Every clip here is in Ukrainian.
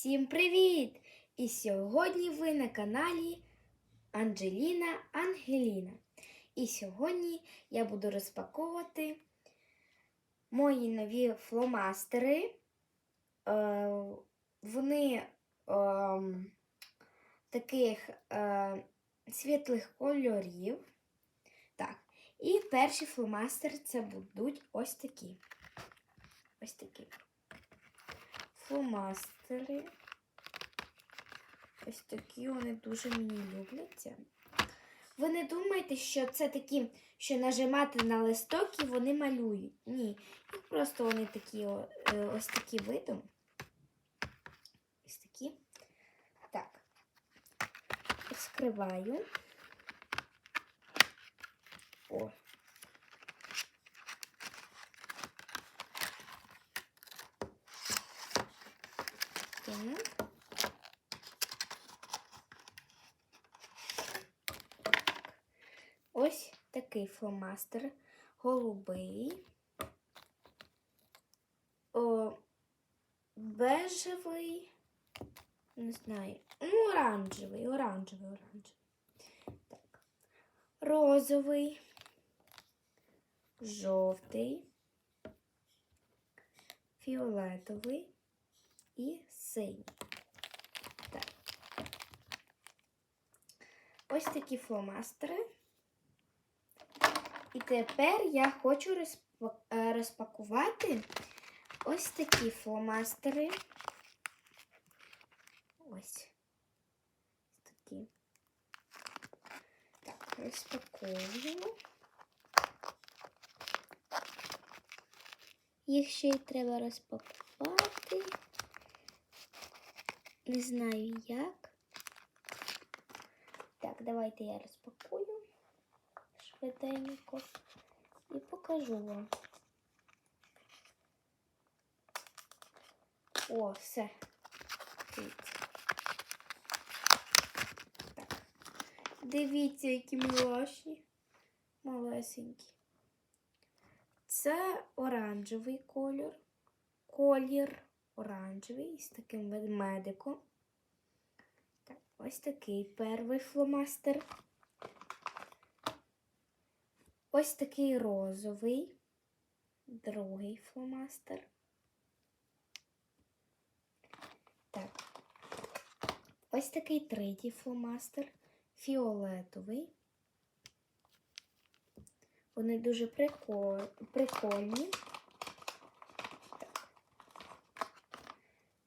Всім привіт! І сьогодні ви на каналі Анджеліна Ангеліна. І сьогодні я буду розпаковувати мої нові фломастери. Е, вони е, таких е, світлих кольорів. Так, і перші фломастери це будуть ось такі. Ось такі фломастери. Ось такі вони дуже мені любляться. Ви не думайте, що це такі, що нажимати на листок і вони малюють. Ні. Просто вони такі е, ось такі видом. Ось такі. Так. Розкриваю. О. Так. Ось такий фломастер голубий, о, бежевий, не знаю, ну, оранжевий, оранжевий, оранжевий. Так. Розовий, жовтий, фіолетовий і синій. Так. Ось такі фломастери. І тепер я хочу е, розпакувати ось такі фломастери. Ось. Такі. Так, розпаковуємо. Їх ще й треба розпакувати. Не знаю як. Так, давайте я розпакую швиденько і покажу вам. О, все. Так. Дивіться, які милашні. Малесенькі. Це оранжевий кольор. Колір оранжевий з таким ведмедиком. Так, ось такий перший фломастер. Ось такий розовий, другий фломастер. Так. Ось такий третій фломастер, фіолетовий. Вони дуже прикольні.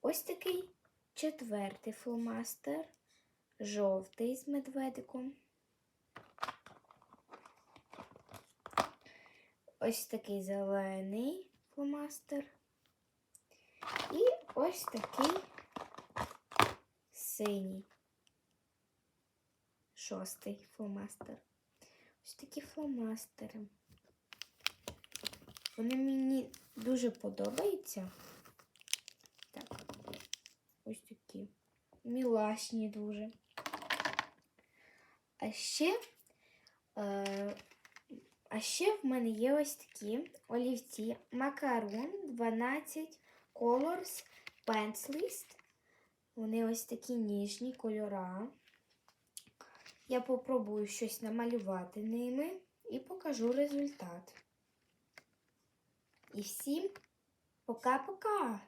Ось такий четвертий фломастер, жовтий з медведиком. Ось такий зелений фломастер. І ось такий синій. Шостий фломастер. Ось такі фломастери. Вони мені дуже подобаються. Ось такі. Мілашні дуже. А ще. Е, а ще в мене є ось такі олівці Macaron 12 Colors Pencilist. Вони ось такі ніжні кольора. Я попробую щось намалювати ними і покажу результат. І всім пока-пока!